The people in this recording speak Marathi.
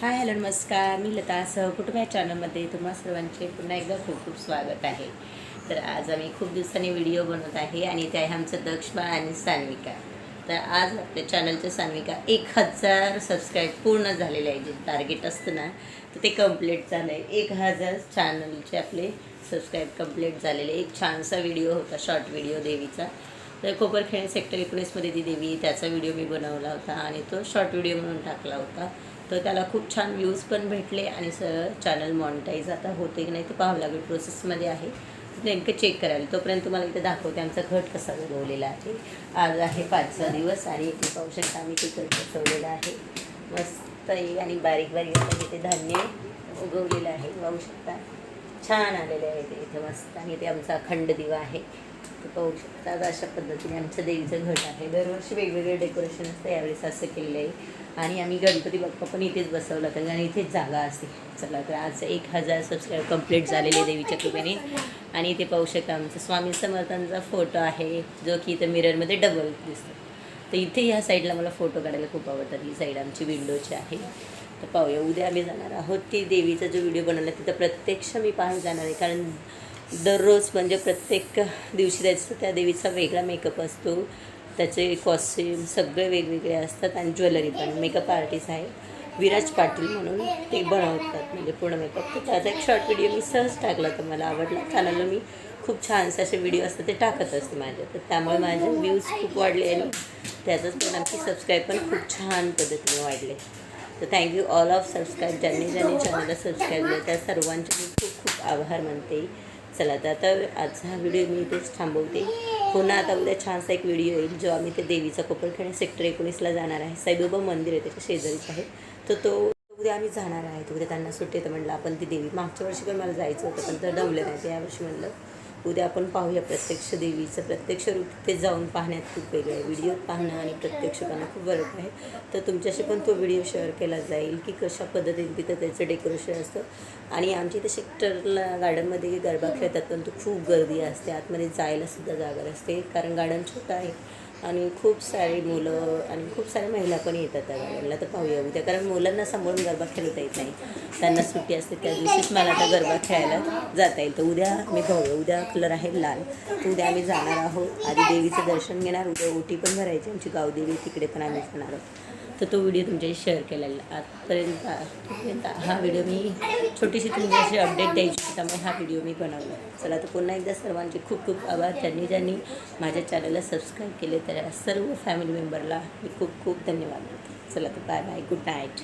हाय हॅलो नमस्कार. मी लता सहकुटुंब या चॅनलमध्ये तुम्हा सर्वांचे पुन्हा एकदा खूप खूप स्वागत आहे. तर आज आम्ही खूप दिवसांनी व्हिडिओ बनवत आहे आणि ते आहे आमचं दक्षबाळ आणि सान्विका. तर आज आपल्या चॅनलचं सान्विका एक हजार सबस्क्राईब पूर्ण झालेले आहे जे टार्गेट असतं ना तर ते कंप्लीट झालं आहे एक हजार चॅनलचे आपले सबस्क्राईब कंप्लीट झालेले. एक छानसा व्हिडिओ होता शॉर्ट व्हिडिओ देवीचा. तर कोपरखेडे सेक्टर एकोणीसमध्ये ती देवी त्याचा व्हिडिओ मी बनवला होता आणि तो शॉर्ट व्हिडिओ म्हणून टाकला होता. तर त्याला खूप छान व्ह्यूज पण भेटले आणि स चॅनल मॉनिटाईज आता होते की नाही ते पाहावं लागेल प्रोसेसमध्ये आहे. नेमकं चेक करायला. तोपर्यंत तुम्हाला इथे दाखवते आमचा घट कसा उगवलेला आहे. आज आहे पाचचा दिवस आणि इथे पाहू शकता आम्ही तिकट बसवलेला आहे. मस्त आणि बारीक बारीक आता इथे धान्य उगवलेलं आहे. पाहू शकता. छान आलेले आहे ते इथे मस्त. आणि इथे आमचा अखंड दिवा आहे. ते पाहू शकता अशा पद्धतीने आमचं देवीचं घट आहे. दरवर्षी वेगवेगळे डेकोरेशन असतं. यावेळेस असं केलेलं आहे आणि आम्ही गणपती बाप्पा पण इथेच बसवला तर आणि इथेच जागा असते चला तर आज एक हजार सबस्क्राईब कंप्लीट झालेले देवीच्या कृपेने. आणि इथे पाहू शकता आमचा स्वामी समर्थांचा फोटो आहे. जो की इथं मिररमध्ये डबल दिसतो. तर इथे ह्या साईडला मला फोटो काढायला खूप आवडतात. ही साईड आमची विंडोची आहे. तर पाहूया उद्या आम्ही जाणार आहोत ती देवीचा जो व्हिडिओ बनवला तिथं प्रत्यक्ष मी पाहायला जाणार आहे. कारण दररोज म्हणजे प्रत्येक दिवशी त्याचं त्या देवीचा वेगळा मेकअप असतो. त्याचे कॉस्ट्यूम सगळे वेगवेगळे असतात आणि ज्वेलरी पण मेकअप आर्टिस्ट आहे. विराज पाटील म्हणून ते बनवतात म्हणजे पूर्ण मेकअप तर त्याचा एक शॉर्ट व्हिडिओ मी सहज टाकला तर मला आवडला. चॅनलला मी खूप छानसे असे व्हिडिओ असतात ते टाकत असते माझ्या तर त्यामुळे माझे व्ह्यूज खूप वाढले आणि त्याचंच परिणाम आमची सबस्क्राईब पण खूप छान पद्धतीने वाढले. तर थँक्यू ऑल ऑफ सबस्क्राईब ज्यांनी ज्यांनी चॅनलला सबस्क्राईब केलं त्या सर्वांचे मी खूप खूप आभार मानते. चला तर आता आजचा हा व्हिडिओ मी इथेच थांबवते. पुन्हा आता उद्या छानसा एक व्हिडिओ येईल जो आम्ही ते देवीचा कोपरखेणे सेक्टर एकोणीसला जाणार आहे. साईबाबा मंदिर आहे त्याच्या शेजारीच आहे. तर तो उद्या आम्ही जाणार आहे. तर उद्या त्यांना सुट्टी तर म्हणलं आपण ती देवी मागच्या वर्षी पण मला जायचं होतं पण तर डवलं नाही तर यावर्षी म्हणलं उद्या आपण पाहूया प्रत्यक्ष देवीचं. प्रत्यक्ष रूप तिथे जाऊन पाहण्यात खूप वेगळं आहे. व्हिडिओ पाहणं आणि प्रत्यक्ष पाहणं खूप फरक आहे. तर तुमच्याशी पण तो व्हिडिओ शेअर केला जाईल की कशा पद्धतीने तिथं त्याचं डेकोरेशन असतं. आणि आमच्या इथे सेक्टरला गार्डनमध्ये गरबा खेळतात पण तो खूप गर्दी असते. आतमध्ये जायला सुद्धा जागा असते कारण गार्डन छोटं आहे. आणि खूप सारी मुलं आणि खूप साऱ्या महिला पण येतात त्या गार्डनला तर पाहूया उद्या. कारण मुलांना सांभाळून गरबा खेळता येत नाही. त्यांना सुट्टी असते त्या दिवशीच मला आता गरबा खेळायला जाता येईल. तर उद्या मी पाहूया. उद्या कलर आहे लाल. तर उद्या आम्ही जाणार आहोत. आधी देवीचं दर्शन घेणार. उद्या ओटी पण भरायची आमची. गावदेवी तिकडे पण आम्ही जाणार आहोत. तर तो व्हिडिओ तुमच्याशी शेअर केलेला. आजपर्यंत आजपर्यंत हा व्हिडिओ मी छोटीशी तुमच्याशी अपडेट द्यायची. त्यामुळे हा व्हिडिओ मी बनवला. चला तर पुन्हा एकदा सर्वांचे खूप खूप आभार. ज्यांनी ज्यांनी माझ्या चॅनलला सबस्क्राईब केले त्या सर्व फॅमिली मेंबरला मी खूप खूप धन्यवाद देते. चला तर बाय बाय गुड नाईट